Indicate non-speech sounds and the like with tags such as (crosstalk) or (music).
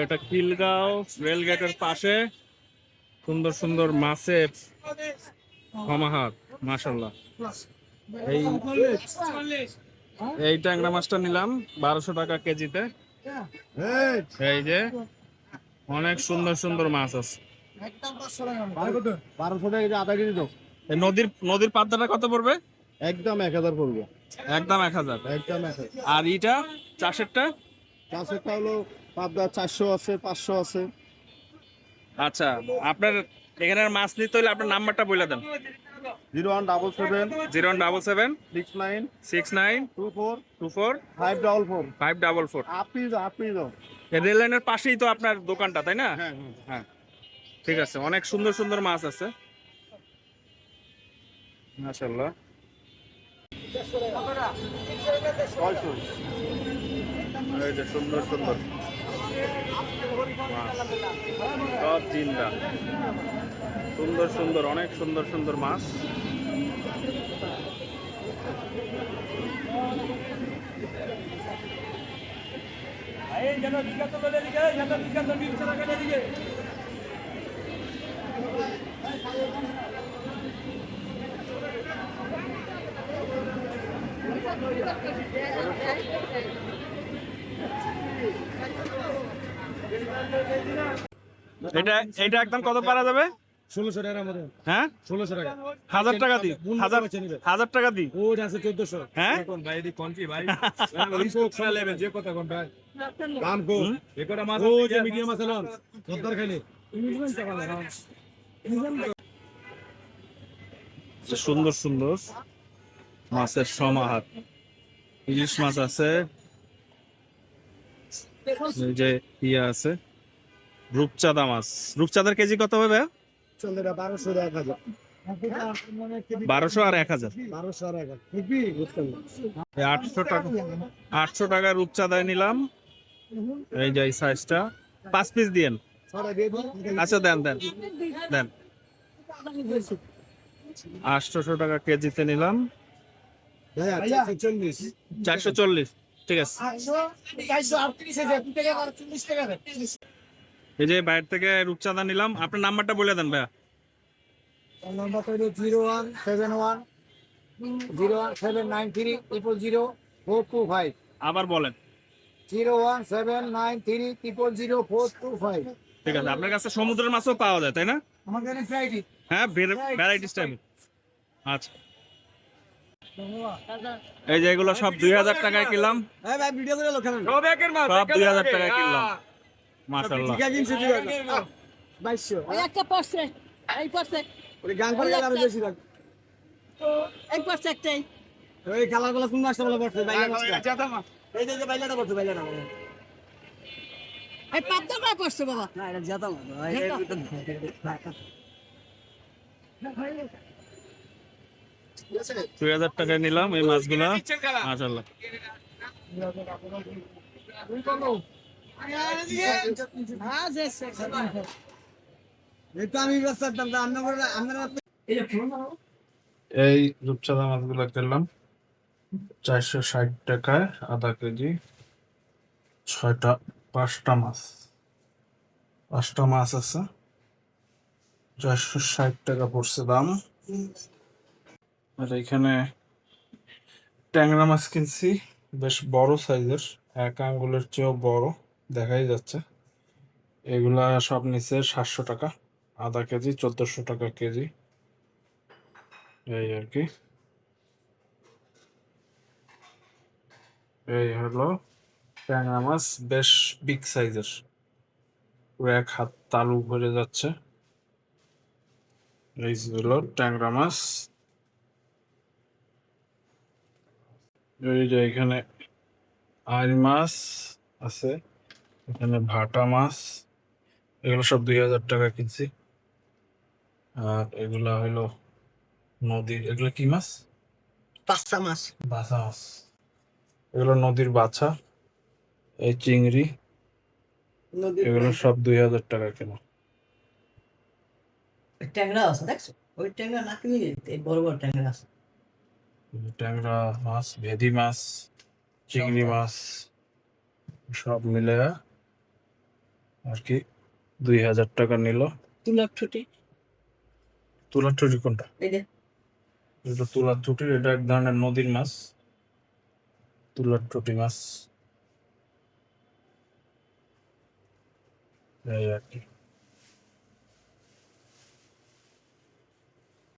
এটা খিলগাঁও রেলগেটের পাশে। সুন্দর সুন্দর মাছের মাশাল্লাহ এই এই ট্যাংরা মাছটা নিলাম বারোশো টাকা কেজিতে। এই যে অনেক সুন্দর সুন্দর মাছ আছে। বারোশো টাকা আধা কেজি এই নদীর নদীর পাতাটা কত পড়বে? একদম এক হাজার পড়বে। একদম এক হাজার। একদম এক হাজার। আর ইটা চাষেরটা? হলো পাবদা চারশো আছে পাঁচশো আছে। আচ্ছা আপনার এখানে মাছ নিতে হলে আপনার নাম্বারটা বলে দেন। Zero one double seven zero double seven six nine six nine two four two four five double four. Five double four. আপনি দাও আপনি দাও রেল লাইনের পাশেই তো আপনার দোকানটা তাই না? হ্যাঁ হ্যাঁ হ্যাঁ। ঠিক আছে অনেক সুন্দর সুন্দর মাছ আছে। মাশাল্লাহ এই সুন্দর সুন্দর। সব জিন্দা। সুন্দর সুন্দর অনেক সুন্দর সুন্দর মাছ। এটা এটা একদম কত পারা যাবে? ষোলোশো টাকার মতো হ্যাঁ? ষোলোশো টাকা। হাজার টাকা দিই হাজার হাজার টাকা দিই ওটা আছে চোদ্দশো। হ্যাঁ? ভাই এদিক কোন কি ভাই? (laughs) যে কথা কোন ভাই। দাম কো। এ মাছ ও যে মিডিয়াম আছে লন সত্তর খাইলে সুন্দর সুন্দর মাছের সমাহার। ইলিশ মাছ আছে। এই যে ইয়ে আছে। রূপচাঁদা মাছ। রূপচাঁদার কেজি কত হবে বারোশো এক হাজার। বারোশো আর এক হাজার। আটশো টাকা আটশো টাকা রূপচাঁদায় নিলাম। এই যে সাইজটা পাঁচ পিস দিয়েন। আচ্ছা দেন দেন। দেন। আটশোশো টাকা কেজিতে নিলাম। চারশো চল্লিশ। চারশো চল্লিশ। ঠিক আছে। এই যে বাইরে থেকে রূপচাঁদা নিলাম। আপনার নাম্বারটা বলে দেন ভাইয়া। নম্বর হলো zero one seven one zero one seven nine three triple zero four two five. আবার বলেন। Zero one seven nine three triple zero four two five. ঠিক আছে আপনার কাছে সমুদ্রের মাছও পাওয়া যায় তাই না? আমাদের হ্যাঁ ভ্যারাইটিস টাইপ আচ্ছা। এই যে এগুলো সব দুই হাজার টাকায় কিনলাম। হ্যাঁ ভাই ভিডিও করে লোক সব দুই হাজার টাকায় কিনলাম। একটা এই ওই গান করে গেলে এই একটাই। ওই কালারগুলো কোন মাসটা বলে পড়ছে বাইলা মাছটা এই যে যে বাইলাটা পড়ছে বাইলাটা এই পাত্রটা পড়ছে বাবা? না এটা জাতা দুই হাজার টাকায় নিলাম এই মাছগুলা। মাশাল্লাহ এই রূপচাঁদা মাছগুলো কিনলাম চারশো ষাট টাকায় আধা কেজি। ছয়টা, পাঁচটা মাছ। পাঁচটা মাছ আছে। চারশো ষাট টাকা পড়ছে দাম। আর এখানে ট্যাংরা মাছ কিনছি। বেশ বড় সাইজের। এক আঙ্গুলের চেয়েও বড়। দেখাই যাচ্ছে। এগুলা সব নিচে সাতশো টাকা, আধা কেজি, চোদ্দোশো টাকা কেজি। এই আর কি। এই হলো ট্যাংরা মাছ, বেশ বিগ সাইজের এক হাত তালু ভরে যাচ্ছে। এই হলো ট্যাংরা মাছ। এই যে এখানে আইল মাছ আছে। এখানে ভাটা মাছ এগুলো সব দুই হাজার টাকা কিনছি আর এগুলা হইল নদীর এগুলো কি মাছ? পাঁচটা মাছ। বাছা মাছ। এগুলো নদীর বাছা এই চিংড়ি এগুলো সব দুই হাজার টাকা কেনা? ট্যাংরা আছে দেখছ? ওই ট্যাংরা না কিনে বড় বড় ট্যাংরা আছে। ট্যাংরা মাছ ভেদি মাছ চিংড়ি মাছ সব মিলে আর কি দুই হাজার টাকা নিল। তুলার ছুটি তুলার ঠুটি কোনটা? এই যে। এটা তুলার ছুটির এটা এক ধরনের নদীর মাছ। তুলার ঠুটি মাছ। এই আর কি।